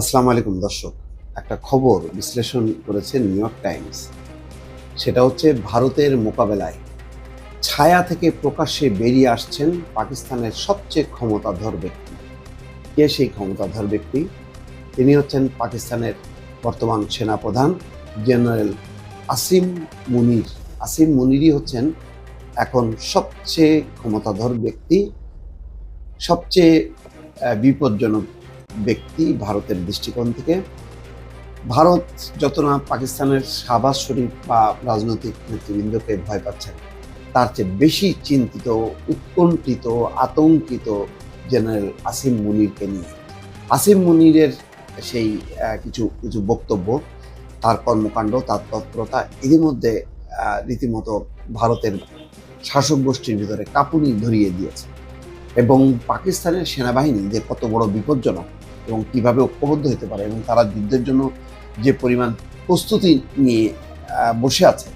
আসসালামু আলাইকুম দর্শক। একটা খবর বিশ্লেষণ করেছে নিউ ইয়র্ক টাইমস। সেটা হচ্ছে ভারতের মোকাবেলায় ছায়া থেকে প্রকাশ্যে বেরিয়ে আসছেন পাকিস্তানের সবচেয়ে ক্ষমতাধর ব্যক্তি। কে সেই ক্ষমতাধর ব্যক্তি? তিনি হচ্ছেন পাকিস্তানের বর্তমান সেনাপ্রধান জেনারেল আসিম মুনির। আসিম মুনিরই হচ্ছেন এখন সবচেয়ে ক্ষমতাধর ব্যক্তি, সবচেয়ে বিপজ্জনক ব্যক্তি ভারতের দৃষ্টিকোণ থেকে, ভারত যত না পাকিস্তানের শাহবাজ শরীফ বা রাজনৈতিক নেতৃবৃন্দকে ভয় পাচ্ছেন তার চেয়ে বেশি চিন্তিত, উৎকণ্ঠিত, আতঙ্কিত জেনারেল আসিম মুনিরকে নিয়ে। আসিম মুনিরের সেই কিছু কিছু বক্তব্য, তার কর্মকাণ্ড, তার তৎপরতা এর মধ্যে রীতিমতো ভারতের শাসক গোষ্ঠীর ভিতরে কাঁপুনি ধরিয়ে দিয়েছে। এবং পাকিস্তানের সেনাবাহিনী যে কত বড় বিপজ্জনক এবং কীভাবে ঐক্যবদ্ধ হতে পারে এবং তারা যুদ্ধের জন্য যে পরিমাণ প্রস্তুতি নিয়ে বসে আছে,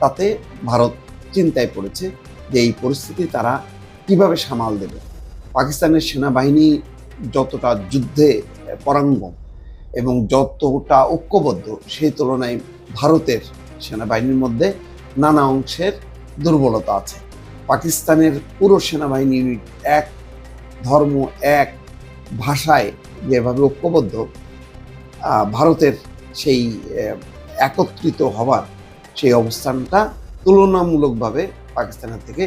তাতে ভারত চিন্তায় পড়েছে যে এই পরিস্থিতি তারা কীভাবে সামাল দেবে। পাকিস্তানের সেনাবাহিনী যতটা যুদ্ধে পরাঙ্গম এবং যতটা ঐক্যবদ্ধ, সেই তুলনায় ভারতের সেনাবাহিনীর মধ্যে নানা অংশের দুর্বলতা আছে। পাকিস্তানের পুরো সেনাবাহিনী ইউনিট এক, ধর্ম এক, ভাষায় যেভাবে ঐক্যবদ্ধ ভারতের সেই একত্রিত হওয়ার সেই অবস্থানটা তুলনামূলকভাবে পাকিস্তানের থেকে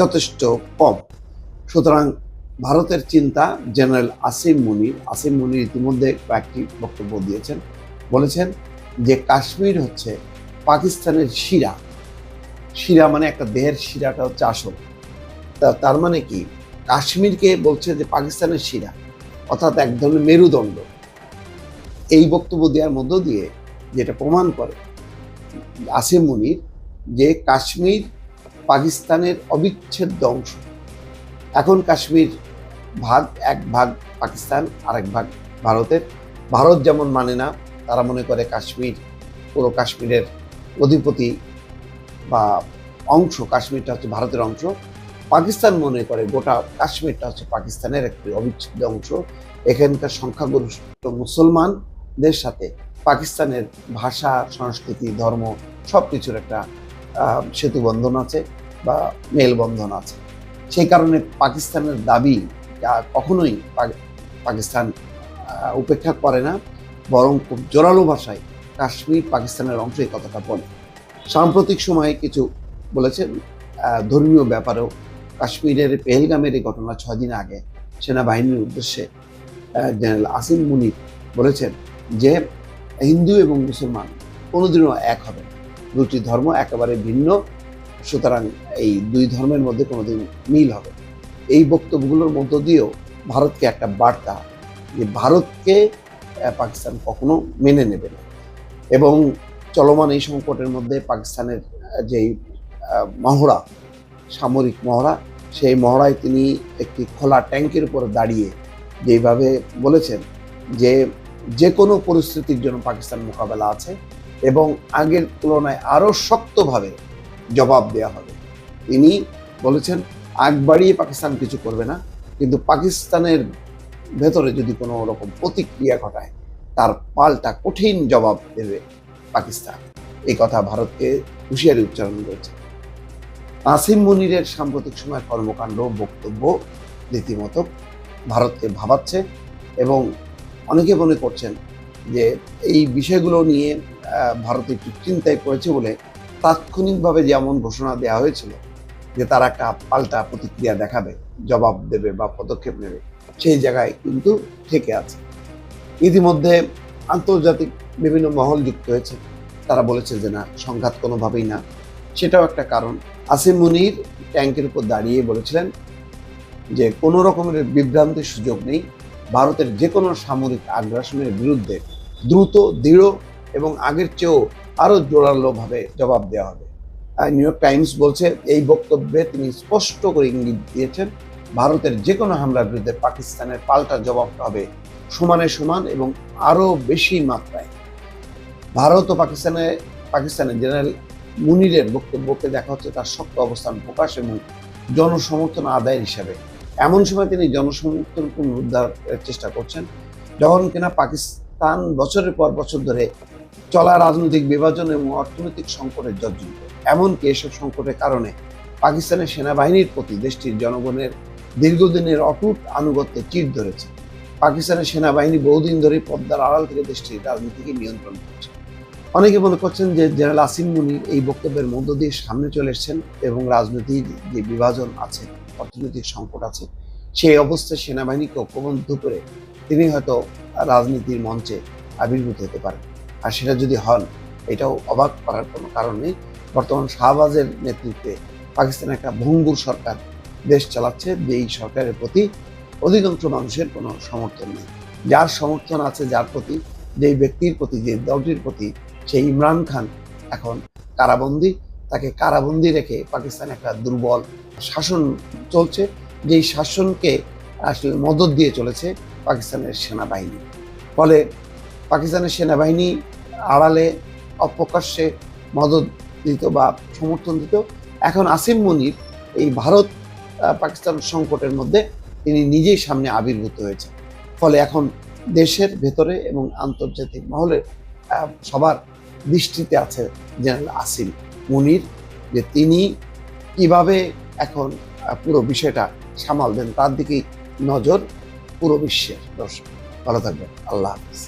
যথেষ্ট কম। সুতরাং ভারতের চিন্তা জেনারেল আসিম মুনির আসিম মুনির ইতিমধ্যে কয়েকটি বক্তব্য দিয়েছেন, বলেছেন যে কাশ্মীর হচ্ছে পাকিস্তানের শিরা। শিরা মানে একটা দেহের শিরাটা হচ্ছে আসল। তার মানে কি? কাশ্মীরকে বলছে যে পাকিস্তানের শিরা। অর্থাৎ এক ধরনের মেরুদণ্ড। এই বক্তব্য দেওয়ার মধ্য দিয়ে যেটা প্রমাণ করে আসিম মুনির যে কাশ্মীর পাকিস্তানের অবিচ্ছেদ্য অংশ। এখন কাশ্মীর ভাগ এক ভাগ পাকিস্তান, আরেক ভাগ ভারতের। ভারত যেমন মানে না, তারা মনে করে কাশ্মীর পুরো কাশ্মীরের অধিপতি বা অংশ, কাশ্মীরটা হচ্ছে ভারতের অংশ। পাকিস্তান মনে করে গোটা কাশ্মীরটা হচ্ছে পাকিস্তানের একটি অবিচ্ছেদ্য অংশ। এখানকার সংখ্যাগরিষ্ঠ মুসলমানদের সাথে পাকিস্তানের ভাষা সংস্কৃতি ধর্ম সব কিছুর একটা আহ, সেতু বন্ধন আছে বা মেলবন্ধন আছে। সেই কারণে পাকিস্তানের দাবি যা কখনোই পাকিস্তান উপেক্ষা করে না বরং খুব জোরালো ভাষায় কাশ্মীর পাকিস্তানের অংশ এই কথাটা বলে। সাম্প্রতিক সময়ে কিছু বলেছেন ধর্মীয় ব্যাপারেও কাশ্মীরের পেহেলগামের এই ঘটনা ছয় দিন আগে সেনাবাহিনীর উদ্দেশ্যে জেনারেল আসিম মুনির বলেছেন যে হিন্দু এবং মুসলমান কোনোদিনও এক হবে। দুটি ধর্ম একেবারে ভিন্ন, সুতরাং এই দুই ধর্মের মধ্যে কোনোদিন মিল হবে এই বক্তব্যগুলোর মধ্য দিয়েও ভারতকে একটা বার্তা যে ভারতকে পাকিস্তান কখনো মেনে নেবে না এবং চলমান এই সংকটের মধ্যে পাকিস্তানের যেই মহড়া সামরিক মহড়া, সেই মহড়ায় তিনি একটি খোলা ট্যাঙ্কের উপর দাঁড়িয়ে যেভাবে বলেছেন যে যে কোনো পরিস্থিতির জন্য পাকিস্তান মোকাবেলা আছে এবং আগের তুলনায় আরও শক্তভাবে জবাব দেওয়া হবে। তিনি বলেছেন, আগ বাড়িয়ে পাকিস্তান কিছু করবে না, কিন্তু পাকিস্তানের ভেতরে যদি কোনো রকম প্রতিক্রিয়া ঘটায়, তার পাল্টা কঠিন জবাব দেবে পাকিস্তান। এই কথা ভারতকে হুঁশিয়ারি উচ্চারণ করেছে। আসিম মুনিরের সাম্প্রতিক সময় কর্মকাণ্ড, বক্তব্য রীতিমতো ভারতকে ভাবাচ্ছে এবং অনেকে মনে করছেন যে এই বিষয়গুলো নিয়ে ভারত একটু চিন্তায় পড়েছে বলে তাৎক্ষণিকভাবে যেমন ঘোষণা দেওয়া হয়েছিল যে তারা একটা পাল্টা প্রতিক্রিয়া দেখাবে, জবাব দেবে বা পদক্ষেপ নেবে, সেই জায়গায় কিন্তু থেকে আছে। ইতিমধ্যে আন্তর্জাতিক বিভিন্ন মহল যুক্ত হয়েছে। তারা বলেছে যে না, সংঘাত কোনোভাবেই না। সেটাও একটা কারণ। আসিম মুনির ট্যাঙ্কের উপর দাঁড়িয়ে বলেছিলেন যে কোনো রকমের বিভ্রান্তির সুযোগ নেই, ভারতের যে কোনো সামরিক আগ্রাসনের বিরুদ্ধে দ্রুত, দৃঢ় এবং আগের চেয়েও আরও জোরালোভাবে জবাব দেওয়া হবে। নিউ ইয়র্ক টাইমস বলছে, এই বক্তব্যে তিনি স্পষ্ট করে ইঙ্গিত দিয়েছেন, ভারতের যে কোনো হামলার বিরুদ্ধে পাকিস্তানের পাল্টা জবাব হবে সমানে সমান এবং আরও বেশি মাত্রায়। ভারত ও পাকিস্তানে, পাকিস্তানের জেনারেল মুনিরের বক্তব্যকে দেখা হচ্ছে তার শক্ত অবস্থান প্রকাশ এবং জনসমর্থন আদায়ের হিসাবে। এমন সময় তিনি জনসমর্থন পুনরুদ্ধারের চেষ্টা করছেন। যখন কিনা পাকিস্তান বছরের পর বছর ধরে চলা রাজনৈতিক বিভাজন এবং অর্থনৈতিক সংকটের জর্জরিত। এমনকি এসব সংকটের কারণে পাকিস্তানের সেনাবাহিনীর প্রতি দেশটির জনগণের দীর্ঘদিনের অটুট আনুগত্যে চির ধরেছে। পাকিস্তানের সেনাবাহিনী বহুদিন ধরে পদ্মার আড়াল থেকে দেশটির রাজনীতিকে নিয়ন্ত্রণ করছে। অনেকে মনে করছেন যে জেনারেল আসিম মুনির এই বক্তব্যের মধ্য দিয়ে সামনে চলে এসেছেন এবং রাজনৈতিক যে বিভাজন আছে, অর্থনৈতিক সংকট আছে, সেই অবস্থায় সেনাবাহিনীকে ঐক্যবদ্ধ করে তিনি হয়তো রাজনীতির মঞ্চে আবির্ভূত হতে পারেন। আর সেটা যদি হন, এটাও অবাক করার কোনো কারণ নেই। বর্তমান শাহবাজের নেতৃত্বে পাকিস্তানের একটা ভঙ্গুর সরকার দেশ চালাচ্ছে যে এই সরকারের প্রতি অধিকাংশ মানুষের কোনো সমর্থন নেই। যার সমর্থন আছে, যার প্রতি, যেই ব্যক্তির প্রতি, যে দলটির প্রতি সেই ইমরান খান। এখন কারাবন্দি, তাকে কারাবন্দি রেখে পাকিস্তানে একটা দুর্বল শাসন চলছে, যেই শাসনকে আসলে মদত দিয়ে চলেছে পাকিস্তানের সেনাবাহিনী। ফলে পাকিস্তানের সেনাবাহিনী আড়ালে, অপ্রকাশ্যে মদত দিত বা সমর্থন দিত। এখন আসিম মনির এই ভারত পাকিস্তান সংকটের মধ্যে তিনি নিজেই সামনে আবির্ভূত হয়েছে ফলে এখন দেশের ভেতরে এবং আন্তর্জাতিক মহলে সবার দৃষ্টিতে আছে জেনারেল আসিম মুনির, যে তিনি কীভাবে এখন পুরো বিষয়টা সামাল দেন, তার দিকেই নজর পুরো বিশ্বের দর্শক। ভালো থাকবেন। আল্লাহ হাফিজ।